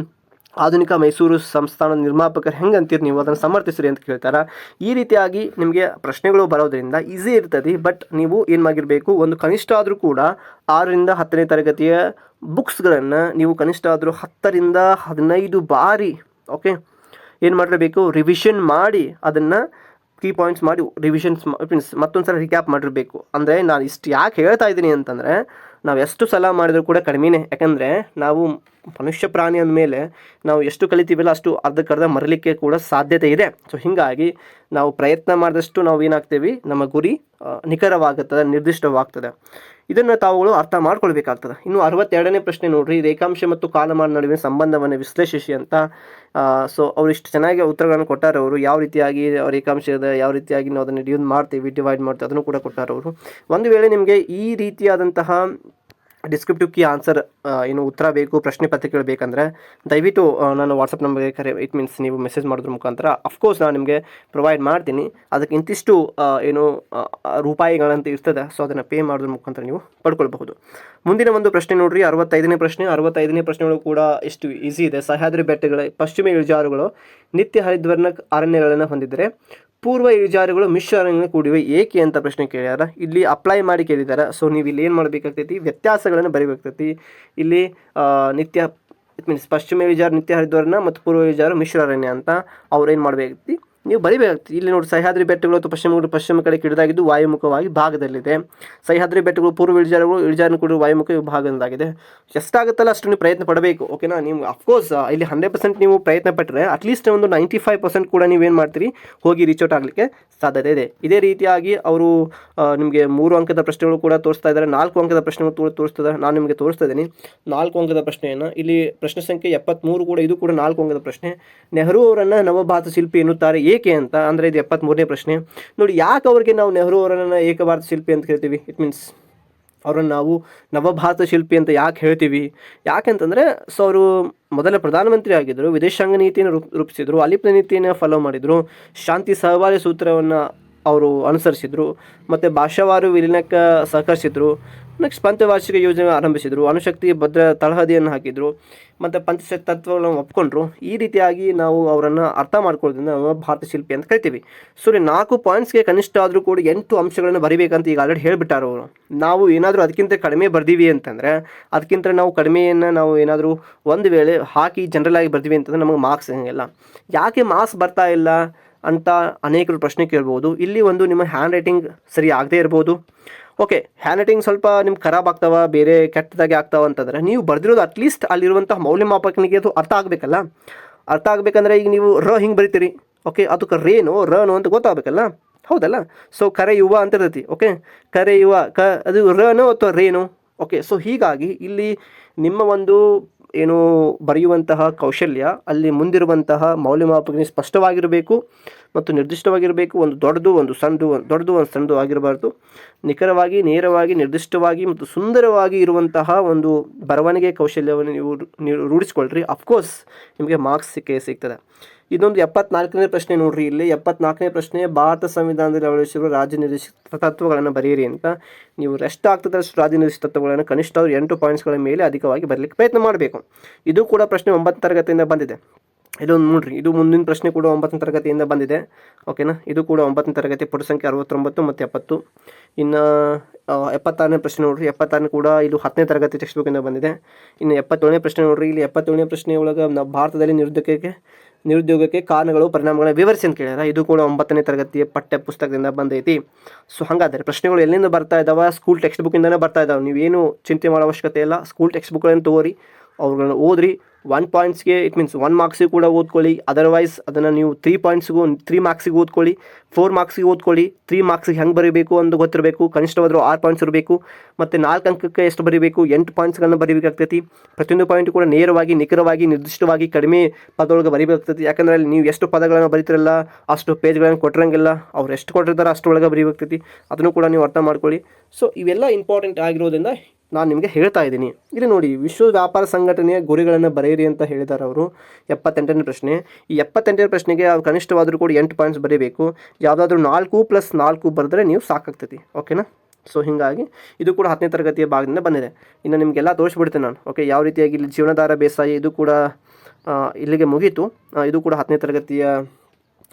ಆಧುನಿಕ ಮೈಸೂರು ಸಂಸ್ಥಾನದ ನಿರ್ಮಾಪಕರು ಹೆಂಗೆ ಅಂತೀರಿ ನೀವು? ಅದನ್ನು ಸಮರ್ಥಿಸ್ರಿ ಅಂತ ಕೇಳ್ತಾರೆ? ಈ ರೀತಿಯಾಗಿ ನಿಮಗೆ ಪ್ರಶ್ನೆಗಳು ಬರೋದ್ರಿಂದ ಈಸಿ ಇರ್ತದೆ ಬಟ್ ನೀವು ಏನು ಮಾಡಿರಬೇಕು ಒಂದು ಕನಿಷ್ಠ ಆದರೂ ಕೂಡ ಆರರಿಂದ ಹತ್ತನೇ ತರಗತಿಯ ಬುಕ್ಸ್ಗಳನ್ನು ನೀವು ಕನಿಷ್ಠ ಆದರೂ ಹತ್ತರಿಂದ ಹದಿನೈದು ಬಾರಿ ಓಕೆ ಏನು ಮಾಡಿರಬೇಕು ರಿವಿಷನ್ ಮಾಡಿ ಅದನ್ನು ಕೀ ಪಾಯಿಂಟ್ಸ್ ಮಾಡಿ ರಿವಿಷನ್ಸ್ ಮೀನ್ಸ್ ಮತ್ತೊಂದು ಸಲ ರಿಕ್ಯಾಪ್ ಮಾಡಿರಬೇಕು. ಅಂದರೆ ನಾನು ಇಷ್ಟು ಯಾಕೆ ಹೇಳ್ತಾ ಇದ್ದೀನಿ ಅಂತಂದರೆ ನಾವು ಎಷ್ಟು ಸಲ ಮಾಡಿದರೂ ಕೂಡ ಕಡಿಮೆನೇ. ಯಾಕಂದರೆ ನಾವು ಮನುಷ್ಯ ಪ್ರಾಣಿ ಅಂದಮೇಲೆ ನಾವು ಎಷ್ಟು ಕಲಿತೀವಲ್ಲ ಅಷ್ಟು ಅರ್ಧಕ್ಕರ್ಧ ಮರಲಿಕ್ಕೆ ಕೂಡ ಸಾಧ್ಯತೆ ಇದೆ. ಸೊ ಹೀಗಾಗಿ ನಾವು ಪ್ರಯತ್ನ ಮಾಡಿದಷ್ಟು ನಾವು ಏನಾಗ್ತೀವಿ, ನಮ್ಮ ಗುರಿ ನಿಖರವಾಗುತ್ತದೆ ನಿರ್ದಿಷ್ಟವಾಗ್ತದೆ. ಇದನ್ನು ತಾವುಗಳು ಅರ್ಥ ಮಾಡ್ಕೊಳ್ಬೇಕಾಗ್ತದೆ. ಇನ್ನು ಅರವತ್ತೆರಡನೇ ಪ್ರಶ್ನೆ ನೋಡ್ರಿ, ರೇಖಾಂಶ ಮತ್ತು ಕಾಲಮಾನ ನಡುವಿನ ಸಂಬಂಧವನ್ನು ವಿಶ್ಲೇಷಿಸಿ ಅಂತ. ಸೊ ಅವ್ರು ಇಷ್ಟು ಚೆನ್ನಾಗಿ ಉತ್ತರಗಳನ್ನು ಕೊಟ್ಟಾರೆ ಅವರು. ಯಾವ ರೀತಿಯಾಗಿ ರೇಖಾಂಶದ ಯಾವ ರೀತಿಯಾಗಿ ನಾವು ಅದನ್ನು ಡಿಯೂನ್ ಮಾಡ್ತೀವಿ ಡಿವೈಡ್ ಮಾಡ್ತೀವಿ, ಅದನ್ನು ಕೂಡ ಕೊಟ್ಟಾರೆ ಅವರು. ಒಂದು ವೇಳೆ ನಿಮಗೆ ಈ ರೀತಿಯಾದಂತಹ ಡಿಸ್ಕ್ರಿಪ್ಟಿವ್ ಕೀ ಆನ್ಸರ್ ಏನು ಉತ್ತರ ಬೇಕು, ಪ್ರಶ್ನೆ ಪತ್ರಿಕೆಗಳು ಬೇಕಂದರೆ, ದಯವಿಟ್ಟು ನಾನು ವಾಟ್ಸಪ್ ನಂಬರ್ಗೆ ಕರೆ ಇಟ್ ಮೀನ್ಸ್ ನೀವು ಮೆಸೇಜ್ ಮಾಡೋದ್ರ ಮುಖಾಂತರ ಅಫ್ಕೋರ್ಸ್ ನಾನು ನಿಮಗೆ ಪ್ರೊವೈಡ್ ಮಾಡ್ತೀನಿ. ಅದಕ್ಕೆ ಇಂತಿಷ್ಟು ಏನು ರೂಪಾಯಿಗಳಂತ ಇರ್ತದೆ ಸೊ ಅದನ್ನು ಪೇ ಮಾಡೋದ್ರ ಮುಖಾಂತರ ನೀವು ಪಡ್ಕೊಳ್ಬಹುದು. ಮುಂದಿನ ಒಂದು ಪ್ರಶ್ನೆ ನೋಡಿರಿ, ಅರವತ್ತೈದನೇ ಪ್ರಶ್ನೆ. ಅರವತ್ತೈದನೇ ಪ್ರಶ್ನೆಗಳು ಕೂಡ ಎಷ್ಟು ಈಸಿ ಇದೆ. ಸಹ್ಯಾದ್ರಿ ಬೆಟ್ಟಗಳ, ಪಶ್ಚಿಮ ಇಳಿಜಾರುಗಳು ನಿತ್ಯ ಹರಿದ್ವರ್ಣ ಅರಣ್ಯಗಳನ್ನು ಹೊಂದಿದರೆ ಪೂರ್ವ ಇಳಿಜಾರುಗಳು ಮಿಶ್ರ ಅರಣ್ಯ ಕೂಡಿವೆ. ಏಕೆ ಅಂತ ಪ್ರಶ್ನೆ ಕೇಳ್ಯಾರ? ಇಲ್ಲಿ ಅಪ್ಲೈ ಮಾಡಿ ಕೇಳಿದ್ದಾರೆ ಸೊ ನೀವು ಇಲ್ಲಿ ಏನು ಮಾಡಬೇಕಾಗ್ತೈತಿ? ವ್ಯತ್ಯಾಸಗಳನ್ನು ಬರಿಬೇಕಾಗ್ತೈತಿ. ಇಲ್ಲಿ ನಿತ್ಯ ಇಟ್ ಮೀನ್ಸ್ ಪಶ್ಚಿಮ ಇಳಿಜಾರು ನಿತ್ಯ ಹರಿದ್ವರ್ಣ ಮತ್ತು ಪೂರ್ವ ಇಳಿಜಾರು ಮಿಶ್ರ ಅರಣ್ಯ ಅಂತ ಅವ್ರು ಏನು ಮಾಡಬೇಕಾಗ್ತಿ? ನೀವು ಬರಿಬೇಕಾಗ್ತದೆ. ಇಲ್ಲಿ ನೋಡಿ ಸಹ್ಯಾದ್ರಿ ಬೆಟ್ಟಗಳು ಅಥವಾ ಪಶ್ಚಿಮ ಪಶ್ಚಿಮ ಕಡೆ ಕಿಡಿದಾಗಿದ್ದು ವಾಯುಮುಖವಾಗಿ ಭಾಗದಲ್ಲಿದೆ. ಸಹ್ಯಾದ್ರಿ ಬೆಟ್ಟಗಳು, ಪೂರ್ವ ಇಳಿಜಾರುಗಳು ಇಳಿಜಾರು ಕೂಡ ವಾಯುಮುಖ ಭಾಗದಾಗಿದೆ ಎಷ್ಟಾಗುತ್ತಲ್ಲ ಅಷ್ಟು ನೀವು ಪ್ರಯತ್ನ ಪಡಬೇಕು ಓಕೆನಾ ನೀವು ಅಫ್ಕೋರ್ಸ್ ಇಲ್ಲಿ ಹಂಡ್ರೆಡ್ ಪರ್ಸೆಂಟ್ ನೀವು ಪ್ರಯತ್ನ ಪಟ್ಟರೆ ಅಟ್ಲೀಸ್ಟ್ ಒಂದು ನೈಂಟಿ ಫೈವ್ ಪರ್ಸೆಂಟ್ ಕೂಡ ನೀವೇನು ಮಾಡ್ತೀರಿ? ಹೋಗಿ ರೀಚ್ ಔಟ್ ಆಗಲಿಕ್ಕೆ ಸಾಧ್ಯತೆ ಇದೆ. ಇದೇ ರೀತಿಯಾಗಿ ಅವರು ನಿಮಗೆ ಮೂರು ಅಂಕದ ಪ್ರಶ್ನೆಗಳು ಕೂಡ ತೋರಿಸ್ತಾ ಇದ್ದಾರೆ. ನಾಲ್ಕು ಅಂಕದ ಪ್ರಶ್ನೆಗಳು ಕೂಡ ತೋರಿಸ್ತಿದ್ದಾರೆ ನಾನು ನಿಮಗೆ ತೋರಿಸ್ತಾ ಇದ್ದೀನಿ. ನಾಲ್ಕು ಅಂಕದ ಪ್ರಶ್ನೆಯನ್ನು, ಇಲ್ಲಿ ಪ್ರಶ್ನೆ ಸಂಖ್ಯೆ ಎಪ್ಪತ್ತ್ಮೂರು ಕೂಡ, ಇದು ಕೂಡ ನಾಲ್ಕು ಅಂಕದ ಪ್ರಶ್ನೆ. ನೆಹರು ಅವರನ್ನು ನವಭಾರತ ಶಿಲ್ಪಿ ಎನ್ನುತ್ತಾರೆ. ಅಂತ, ಅಂದರೆ ಇದು ಎಪ್ಪತ್ತ್ಮೂರನೇ ಪ್ರಶ್ನೆ. ನೋಡಿ, ಯಾಕೆ ಅವರಿಗೆ ನಾವು ನೆಹರು ಅವರನ್ನು ಏಕಭಾರತ ಶಿಲ್ಪಿ ಅಂತ ಹೇಳ್ತೀವಿ? ಇಟ್ ಮೀನ್ಸ್ ಅವರನ್ನು ನಾವು ನವಭಾರತ ಶಿಲ್ಪಿ ಅಂತ ಯಾಕೆ ಹೇಳ್ತೀವಿ? ಯಾಕೆಂತಂದರೆ ಸೊ ಅವರು ಮೊದಲ ಪ್ರಧಾನಮಂತ್ರಿ ಆಗಿದ್ದರು ವಿದೇಶಾಂಗ ನೀತಿಯನ್ನು ರೂಪ್, ರೂಪಿಸಿದರು, ಅಲಿಪ್ತ ನೀತಿಯನ್ನು ಫಾಲೋ ಮಾಡಿದರು, ಶಾಂತಿ ಸಹಬಾಳ್ವೆ ಸೂತ್ರವನ್ನು ಅವರು ಅನುಸರಿಸಿದರು, ಮತ್ತು ಭಾಷಾವಾರು ವಿಲೀನಕ್ಕೆ ಸಹಕರಿಸಿದರು ನೆಕ್ಸ್ಟ್ ಪಂಚವಾರ್ಷಿಕ ಯೋಜನೆ ಆರಂಭಿಸಿದರು. ಅಣುಶಕ್ತಿ ಭದ್ರ ತಳಹದಿಯನ್ನು ಹಾಕಿದರು. ಮತ್ತು ಪಂಚಶಕ್ತಿ ತತ್ವಗಳನ್ನು ಒಪ್ಕೊಂಡ್ರು. ಈ ರೀತಿಯಾಗಿ ನಾವು ಅವರನ್ನು ಅರ್ಥ ಮಾಡ್ಕೊಳ್ಳೋದ್ರಿಂದ ನಾವು ಭಾರತ ಶಿಲ್ಪಿ ಅಂತ ಕರಿತೀವಿ. ಸರಿ ನಾಲ್ಕು ಪಾಯಿಂಟ್ಸ್ಗೆ ಕನಿಷ್ಠ ಆದರೂ ಕೂಡ ಎಂಟು ಅಂಶಗಳನ್ನು ಬರಿಬೇಕಂತ ಈಗ ಆಲ್ರೆಡಿ ಹೇಳಿಬಿಟ್ಟಾರೆ ಅವರು. ನಾವು ಏನಾದರೂ ಅದಕ್ಕಿಂತ ಕಡಿಮೆ ಬರ್ದೀವಿ ಅಂತಂದರೆ, ಅದಕ್ಕಿಂತ ನಾವು ಕಡಿಮೆಯನ್ನು ನಾವು ಏನಾದರೂ ಒಂದು ವೇಳೆ ಹಾಕಿ ಜನರಲ್ ಆಗಿ ಬರ್ತೀವಿ ಅಂತಂದ್ರೆ ನಮಗೆ ಮಾರ್ಕ್ಸ್ ಹಂಗಿಲ್ಲ ಯಾಕೆ ಮಾರ್ಕ್ಸ್ ಬರ್ತಾ ಇಲ್ಲ ಅಂತ ಅನೇಕರು ಪ್ರಶ್ನೆ ಕೇಳ್ಬೋದು. ಇಲ್ಲಿ ಒಂದು ನಿಮ್ಮ ಹ್ಯಾಂಡ್ ರೈಟಿಂಗ್ ಸರಿ ಆಗದೇ ಇರ್ಬೋದು. ಓಕೆ ಹ್ಯಾಂಡ್ ರೈಟಿಂಗ್ ಸ್ವಲ್ಪ ನಿಮ್ಗೆ ಖರಾಬ್ ಆಗ್ತಾವ, ಬೇರೆ ಕೆಟ್ಟದಾಗಿ ಆಗ್ತಾವ ಅಂತಂದ್ರೆ ನೀವು ಬರೆದಿರೋದು ಅಟ್ಲೀಸ್ಟ್ ಅಲ್ಲಿರುವಂಥ ಮೌಲ್ಯಮಾಪಕನಿಗೆ ಅದು ಅರ್ಥ ಆಗಬೇಕಲ್ಲ? ಅರ್ಥ ಆಗಬೇಕಂದ್ರೆ ಈಗ ನೀವು ರ ಹಿಂಗೆ ಬರಿತೀರಿ. ಓಕೆ ಅದಕ್ಕೆ ರೇನು ರನು ಅಂತ ಗೊತ್ತಾಗಬೇಕಲ್ಲ? ಹೌದಲ್ಲ? ಸೊ ಕರೆಯುವ ಅಂತ ಇರ್ತೈತಿ. ಓಕೆ ಕರೆಯುವ ಕ, ಅದು ರನು ಅಥವಾ ರೇನು? ಓಕೆ ಸೊ ಹೀಗಾಗಿ ಇಲ್ಲಿ ನಿಮ್ಮ ಒಂದು ಏನು ಬರೆಯುವಂತಹ ಕೌಶಲ್ಯ, ಅಲ್ಲಿ ಮುಂದಿರುವಂತಹ ಮೌಲ್ಯಮಾಪಕ ಸ್ಪಷ್ಟವಾಗಿರಬೇಕು ಮತ್ತು ನಿರ್ದಿಷ್ಟವಾಗಿರಬೇಕು. ಒಂದು ದೊಡ್ಡದು, ಒಂದು ಸಣ್ಣದು, ದೊಡ್ಡದು, ಒಂದು ಸಣ್ಣದು ಆಗಿರಬಾರ್ದು. ನಿಖರವಾಗಿ, ನೇರವಾಗಿ, ನಿರ್ದಿಷ್ಟವಾಗಿ ಮತ್ತು ಸುಂದರವಾಗಿ ಇರುವಂತಹ ಒಂದು ಬರವಣಿಗೆ ಕೌಶಲ್ಯವನ್ನು ನೀವು ನೀವು ರೂಢಿಸ್ಕೊಳ್ರಿ. ಅಫ್ಕೋರ್ಸ್ ನಿಮಗೆ ಮಾರ್ಕ್ಸ್ ಸಿಕ್ಕೇ ಸಿಗ್ತದೆ. ಇದೊಂದು ಎಪ್ಪತ್ನಾಲ್ಕನೇ ಪ್ರಶ್ನೆ ನೋಡ್ರಿ ಇಲ್ಲಿ. ಎಪ್ಪತ್ನಾಲ್ಕನೇ ಪ್ರಶ್ನೆ, ಭಾರತ ಸಂವಿಧಾನದಲ್ಲಿ ಅಳವಡಿಸಿರುವ ರಾಜ್ಯ ನಿರ್ದೇಶಿತ ತತ್ವಗಳನ್ನು ಬರೆಯಿರಿ ಅಂತ. ನೀವು ರೆಸ್ಟ್ ಆಗ್ತದೆ ಅಷ್ಟು ರಾಜ್ಯ ನಿರ್ದೇಶಿತ ತತ್ವಗಳನ್ನು ಕನಿಷ್ಠ ಅವರು ಎಂಟು ಪಾಯಿಂಟ್ಸ್ಗಳ ಮೇಲೆ ಅಧಿಕವಾಗಿ ಬರಲಿಕ್ಕೆ ಪ್ರಯತ್ನ ಮಾಡಬೇಕು. ಇದು ಕೂಡ ಪ್ರಶ್ನೆ ಒಂಬತ್ತು ತರಗತಿಯಿಂದ ಬಂದಿದೆ. ಇದೊಂದು ನೋಡ್ರಿ, ಇದು ಮುಂದಿನ ಪ್ರಶ್ನೆ ಕೂಡ ಒಂಬತ್ತನೇ ತರಗತಿಯಿಂದ ಬಂದಿದೆ. ಓಕೆನಾ ಇದು ಕೂಡ ಒಂಬತ್ತನೇ ತರಗತಿ, ಪುಟ ಸಂಖ್ಯೆ ಅರವತ್ತೊಂಬತ್ತು ಮತ್ತು ಎಪ್ಪತ್ತು. ಇನ್ನು ಎಪ್ಪತ್ತಾರನೇ ಪ್ರಶ್ನೆ ನೋಡ್ರಿ. ಎಪ್ಪತ್ತಾರನೇ ಕೂಡ ಇದು ಹತ್ತನೇ ತರಗತಿ ಟೆಕ್ಸ್ಟ್ ಬುಕ್ಕಿಂದ ಬಂದಿದೆ. ಇನ್ನು ಎಪ್ಪತ್ತೇಳನೇ ಪ್ರಶ್ನೆ ನೋಡ್ರಿ. ಇಲ್ಲಿ ಎಪ್ಪತ್ತೇಳನೇ ಪ್ರಶ್ನೆ ಒಳಗೆ ನಾವು ಭಾರತದಲ್ಲಿ ನಿರುದ್ಯೋಗಕ್ಕೆ ನಿರುದ್ಯೋಗಕ್ಕೆ ಕಾರಣಗಳು ಪರಿಣಾಮಗಳ ವಿವರಿಸಿ ಅಂತ ಕೇಳ್ಯಾರ ಇದು ಕೂಡ ಒಂಬತ್ತನೇ ತರಗತಿಯ ಪಠ್ಯ ಪುಸ್ತಕದಿಂದ ಬಂದೈತಿ. ಸೊ ಹಾಗಾದರೆ ಪ್ರಶ್ನೆಗಳು ಎಲ್ಲಿಂದ ಬರ್ತಾ ಇದ್ದಾವೆ ಸ್ಕೂಲ್ ಟೆಕ್ಸ್ಟ್ ಬುಕ್ಕಿಂದನೇ ಬರ್ತಾ ಇದ್ದಾವೆ ನೀವೇನು ಚಿಂತೆ ಮಾಡೋ ಅವಶ್ಯಕತೆ ಇಲ್ಲ. ಸ್ಕೂಲ್ ಟೆಕ್ಸ್ಟ್ ಬುಕ್ಗಳನ್ನು ತೊಗೋರಿ ಅವುಗಳನ್ನು ಓದ್ರಿ. ಒನ್ ಪಾಯಿಂಟ್ಸ್ಗೆ ಇಟ್ ಮೀನ್ಸ್ ಒನ್ ಮಾರ್ಕ್ಸಿಗೆ ಕೂಡ ಓದ್ಕೊಳ್ಳಿ. ಅದರ್ವೈಸ್ ಅದನ್ನು ನೀವು ತ್ರೀ ಪಾಯಿಂಟ್ಸ್ಗೂ ತ್ರೀ ಮಾರ್ಕ್ಸಿಗೆ ಓದ್ಕೊಳ್ಳಿ. ಫೋರ್ ಮಾರ್ಕ್ಸಿಗೆ ಓದ್ಕೊಳ್ಳಿ. ತ್ರೀ ಮಾರ್ಕ್ಸಿಗೆ ಹೆಂಗೆ ಬರೀಬೇಕು ಅಂತ ಗೊತ್ತಿರಬೇಕು. ಕನಿಷ್ಠವಾದರೂ ಆರು ಪಾಯಿಂಟ್ಸ್ ಇರಬೇಕು. ಮತ್ತು ನಾಲ್ಕು ಅಂಕಕ್ಕೆ ಎಷ್ಟು ಬರೀಬೇಕು? ಎಂಟು ಪಾಯಿಂಟ್ಸ್ಗಳನ್ನು ಬರೀಬೇಕಾಗ್ತೈತಿ ಪ್ರತಿಯೊಂದು ಪಾಯಿಂಟ್ ಕೂಡ ನೇರವಾಗಿ, ನಿಖರವಾಗಿ, ನಿರ್ದಿಷ್ಟವಾಗಿ ಕಡಿಮೆ ಪದೊಳಗೆ ಬರೀಬೇಕಾಗ್ತೈತಿ ಯಾಕಂದರೆ ಅಲ್ಲಿ ನೀವು ಎಷ್ಟು ಪದಗಳನ್ನು ಬರೀತಿರಲ್ಲ, ಅಷ್ಟು ಪೇಜ್ಗಳನ್ನು ಕೊಟ್ಟಿರಂಗಿಲ್ಲ ಅವ್ರು ಎಷ್ಟು ಕೊಟ್ಟಿರ್ತಾರೆ ಅಷ್ಟು ಒಳಗೆ ಬರೀಬೇಕಾಗ್ತೈತಿ ಅದನ್ನು ಕೂಡ ನೀವು ಅರ್ಥ ಮಾಡ್ಕೊಳ್ಳಿ. ಸೊ ಇವೆಲ್ಲ ಇಂಪಾರ್ಟೆಂಟ್ ಆಗಿರೋದ್ರಿಂದ ನಾನು ನಿಮಗೆ ಹೇಳ್ತಾ ಇದ್ದೀನಿ. ಇಲ್ಲಿ ನೋಡಿ, ವಿಶ್ವ ವ್ಯಾಪಾರ ಸಂಘಟನೆಯ ಗುರಿಗಳನ್ನು ಬರೆಯಿರಿ ಅಂತ ಹೇಳಿದ್ದಾರೆ ಅವರು. ಎಪ್ಪತ್ತೆಂಟನೇ ಪ್ರಶ್ನೆ. ಈ ಎಪ್ಪತ್ತೆಂಟನೇ ಪ್ರಶ್ನೆಗೆ ಅವ್ರು ಕನಿಷ್ಠವಾದರೂ ಕೂಡ ಎಂಟು ಪಾಯಿಂಟ್ಸ್ ಬರೀಬೇಕು. ಯಾವುದಾದ್ರೂ ನಾಲ್ಕು ಪ್ಲಸ್ ನಾಲ್ಕು ಬರೆದ್ರೆ ನೀವು ಸಾಕಾಗ್ತೈತಿ. ಓಕೆನಾ ಸೊ ಹೀಗಾಗಿ ಇದು ಕೂಡ ಹತ್ತನೇ ತರಗತಿಯ ಭಾಗದಿಂದ ಬಂದಿದೆ. ಇನ್ನು ನಿಮಗೆಲ್ಲ ತೋರಿಸ್ಬಿಡ್ತೇನೆ ನಾನು. ಓಕೆ ಯಾವ ರೀತಿಯಾಗಿ ಇಲ್ಲಿ ಜೀವನಾಧಾರ ಬೇಸಾಯ ಇದು ಕೂಡ ಇಲ್ಲಿಗೆ ಮುಗೀತು. ಇದು ಕೂಡ ಹತ್ತನೇ ತರಗತಿಯ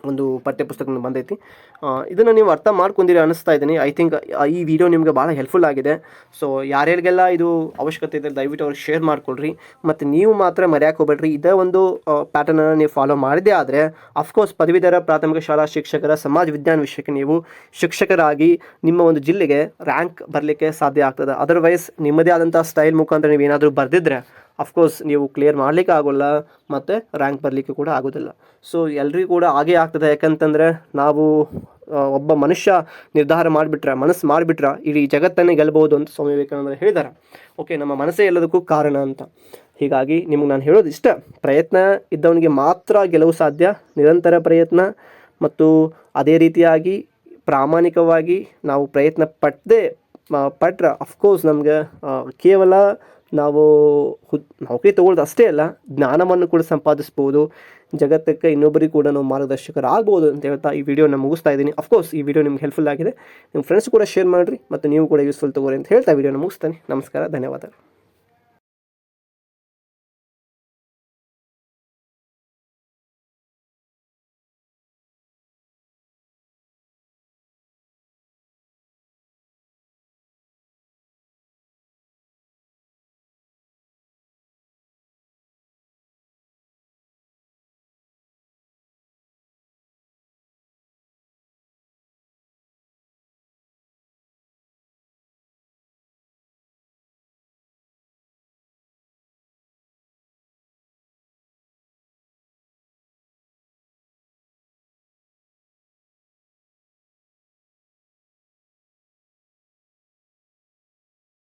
ಒಂದು ಪಠ್ಯಪುಸ್ತಕ ಬಂದೈತಿ. ಇದನ್ನು ನೀವು ಅರ್ಥ ಮಾಡ್ಕೊಂಡಿರಿ ಅನಿಸ್ತಾ ಇದ್ದೀನಿ ಐ ಥಿಂಕ್ ಈ ವಿಡಿಯೋ ನಿಮಗೆ ಭಾಳ ಹೆಲ್ಪ್ಫುಲ್ ಆಗಿದೆ. ಸೊ ಯಾರ್ಯಾರಿಗೆಲ್ಲ ಇದು ಅವಶ್ಯಕತೆ ಇದೆ, ದಯವಿಟ್ಟು ಅವ್ರಿಗೆ ಶೇರ್ ಮಾಡ್ಕೊಳ್ರಿ. ಮತ್ತು ನೀವು ಮಾತ್ರ ಮರ್ಯಾಕೆ ಹೋಗ್ಬೇಡ್ರಿ. ಇದೇ ಒಂದು ಪ್ಯಾಟರ್ನನ್ನು ನೀವು ಫಾಲೋ ಮಾಡಿದೆ ಆದರೆ ಅಫ್ಕೋರ್ಸ್ ಪದವೀಧರ ಪ್ರಾಥಮಿಕ ಶಾಲಾ ಶಿಕ್ಷಕರ ಸಮಾಜ ವಿಜ್ಞಾನ ವಿಷಯಕ್ಕೆ ನೀವು ಶಿಕ್ಷಕರಾಗಿ ನಿಮ್ಮ ಒಂದು ಜಿಲ್ಲೆಗೆ ರ್ಯಾಂಕ್ ಬರಲಿಕ್ಕೆ ಸಾಧ್ಯ ಆಗ್ತದೆ. ಅದರ್ವೈಸ್ ನಿಮ್ಮದೇ ಆದಂಥ ಸ್ಟೈಲ್ ಮುಖಾಂತರ ನೀವು ಏನಾದರೂ ಬರೆದಿದ್ರೆ ಅಫ್ಕೋರ್ಸ್ ನೀವು ಕ್ಲಿಯರ್ ಮಾಡಲಿಕ್ಕೆ ಆಗೋಲ್ಲ ಮತ್ತು ರ್ಯಾಂಕ್ ಬರಲಿಕ್ಕೆ ಕೂಡ ಆಗೋದಿಲ್ಲ. ಸೊ ಎಲ್ರಿಗೂ ಕೂಡ ಹಾಗೇ ಆಗ್ತದೆ. ಯಾಕಂತಂದರೆ ನಾವು ಒಬ್ಬ ಮನುಷ್ಯ ನಿರ್ಧಾರ ಮಾಡಿಬಿಟ್ರೆ, ಮನಸ್ಸು ಮಾಡಿಬಿಟ್ರೆ ಇಡೀ ಜಗತ್ತನ್ನೇ ಗೆಲ್ಬೋದು ಅಂತ ಸ್ವಾಮಿ ವಿವೇಕಾನಂದರು ಹೇಳಿದ್ದಾರೆ ಓಕೆ ನಮ್ಮ ಮನಸ್ಸೇ ಎಲ್ಲದಕ್ಕೂ ಕಾರಣ ಅಂತ. ಹೀಗಾಗಿ ನಿಮಗೆ ನಾನು ಹೇಳೋದು ಇಷ್ಟ. ಪ್ರಯತ್ನ ಇದ್ದವನಿಗೆ ಮಾತ್ರ ಗೆಲುವು ಸಾಧ್ಯ. ನಿರಂತರ ಪ್ರಯತ್ನ ಮತ್ತು ಅದೇ ರೀತಿಯಾಗಿ ಪ್ರಾಮಾಣಿಕವಾಗಿ ನಾವು ಪ್ರಯತ್ನ ಪಟ್ಟದೆ ಪಟ್ರೆ ಅಫ್ಕೋರ್ಸ್ ನಮಗೆ ಕೇವಲ ನಾವು ಹುದ್ ನೌಕರಿ ತೊಗೊಳ್ಳೋದು ಅಷ್ಟೇ ಅಲ್ಲ, ಜ್ಞಾನವನ್ನು ಕೂಡ ಸಂಪಾದಿಸ್ಬೋದು, ಜಗತ್ತಕ್ಕೆ ಇನ್ನೊಬ್ಬರಿಗೆ ಕೂಡ ನಾವು ಮಾರ್ಗದರ್ಶಕರಾಗ್ಬೋದು ಅಂತ ಹೇಳ್ತಾ ಈ ವಿಡಿಯೋನ ಮುಗಿಸ್ತಾ ಇದ್ದೀನಿ. ಅಫ್ಕೋರ್ಸ್ ಈ ವಿಡಿಯೋ ನಿಮ್ಗೆ ಹೆಲ್ಪ್ಫುಲ್ ಆಗಿದೆ. ನಿಮ್ಮ ಫ್ರೆಂಡ್ಸ್ ಕೂಡ ಶೇರ್ ಮಾಡಿರಿ, ಮತ್ತು ನೀವು ಕೂಡ ಯೂಸ್ಫುಲ್ ತಗೋರಿ ಅಂತ ಹೇಳ್ತಾ ವಿಡಿಯೋನ ಮುಗಿಸ್ತಾನೆ. ನಮಸ್ಕಾರ ಧನ್ಯವಾದ